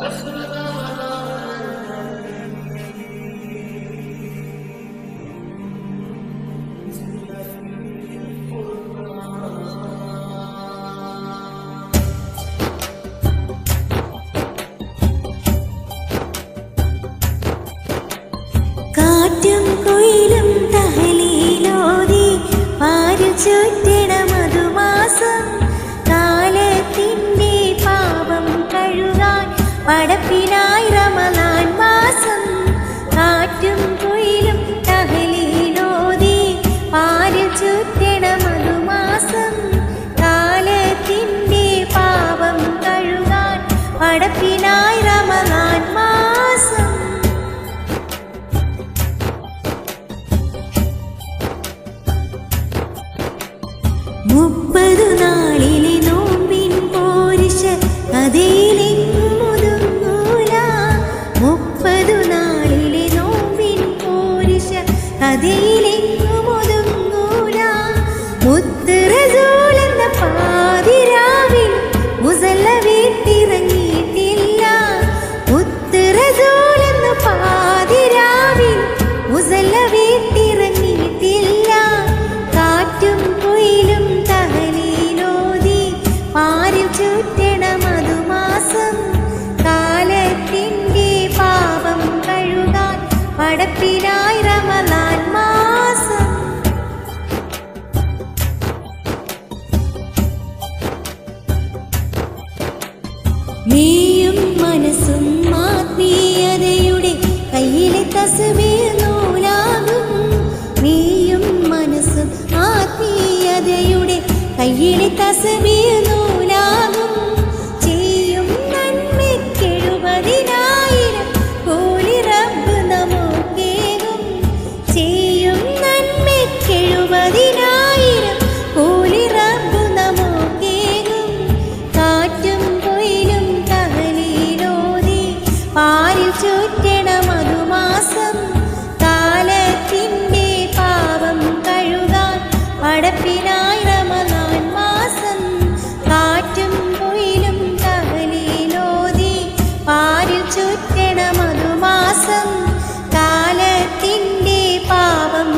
啊 പടപ്പിനായി റമലാൻ മാസം. മുപ്പതു നാളിലെ നോമ്പിൻ പോരിശ കഥയിലെങ്ങും ഒതുങ്ങൂല മുപ്പതു നാളിലെ നോമ്പിൻ പോരിശ കഥയിലെങ്ങും പടപ്പിനായി റമലാൻ മാസം. നീയും മനസ്സും ആത്മീയതയുടെ കയ്യിലെ തസ്ബീർ നൂലാകും. നീയും മനസ്സും ആത്മീയതയുടെ കയ്യിലെ തസ്ബീർ മധുമാസം. കാലത്തിന്റെ പടപ്പിനായി രമലാൻ മാസം. കാറ്റും പാരിൽ മധുമാസം. കാലത്തിന്റെ മാസം